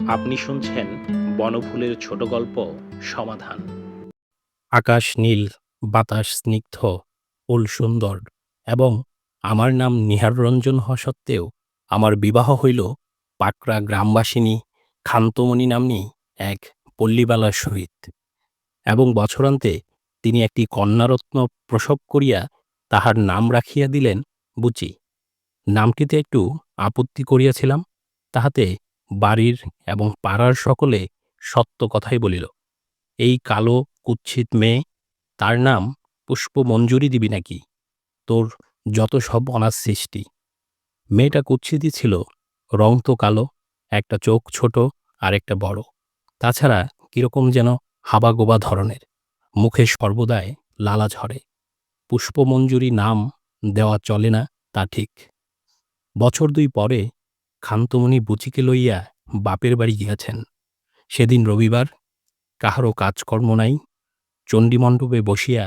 আপনি শুনছেন বনফুলের ছোট গল্প সমাধান। আকাশ নীল, বাতাস স্নিগ্ধ, ফুল সুন্দর এবং আমার নাম নিহাররঞ্জন হওয়া সত্ত্বেও আমার বিবাহ হইল পাকড়া গ্রামবাসিনী খান্তমণি নাম্নী এক পল্লীবালার সহিত এবং বছরান্তে তিনি একটি কন্যারত্ন প্রসব করিয়া তাহার নাম রাখিয়া দিলেন বুচি। নামটিতে একটু আপত্তি করিয়াছিলাম, তাহাতে বাড়ির এবং পাড়ার সকলে সত্য কথাই বলিল। এই কালো কুৎসিত মেয়ে, তার নাম পুষ্পমঞ্জুরি দিবি নাকি? তোর যত সব অনার সৃষ্টি। মেয়েটা কুৎসিতই ছিল, রং তো কালো, একটা চোখ ছোট আর একটা বড়। তাছাড়া কীরকম যেন হাবাগোবা ধরনের, মুখে সর্বদাই লালা ঝরে। পুষ্পমঞ্জুরি নাম দেওয়া চলে না তা ঠিক। বছর দুই পরে খান্তমণি বুচিকে লইয়া বাপের বাড়ি গিয়াছেন। সেদিন রবিবার কাহারও কাজকর্ম নাই, চণ্ডীমণ্ডপে বসিয়া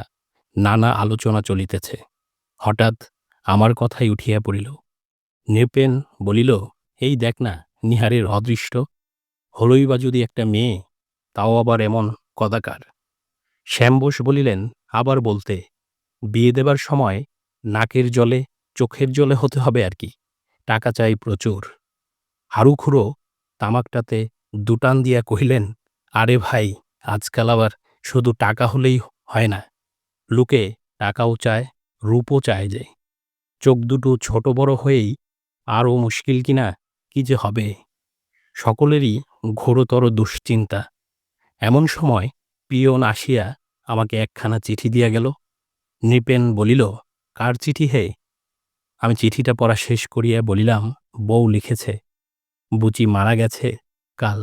নানা আলোচনা চলিতেছে। হঠাৎ আমার কথাই উঠিয়া পড়িল, নৃপেন বলিল, এই দেখ না নিহারের অদৃষ্ট হলই বা যদি একটা মেয়ে, তাও আবার এমন কদাকার। শ্যাম বোস বলিলেন, আবার বলতে, বিয়ে দেবার সময় নাকের জলে, চোখের জলে হতে হবে আর কি, টাকা চাই প্রচুর। হারুখুড়ো তামাকটাতে দুটান দিয়া কহিলেন, আরে ভাই, আজকাল আবার শুধু টাকা হলেই হয় না। লোকে টাকাও চায়, রূপও চায় যে। চোখ দুটো ছোট বড় হয়েই আরও মুশকিল কিনা কি যে হবে? সকলেরই ঘোরতর দুশ্চিন্তা। এমন সময় পিয়ন আসিয়া আমাকে একখানা চিঠি দিয়া গেল। নৃপেন বলিল, কার চিঠি হে? আমি চিঠিটা পড়া শেষ করিয়া বলিলাম, বউ লিখেছে। বুচি মারা গেছে কাল।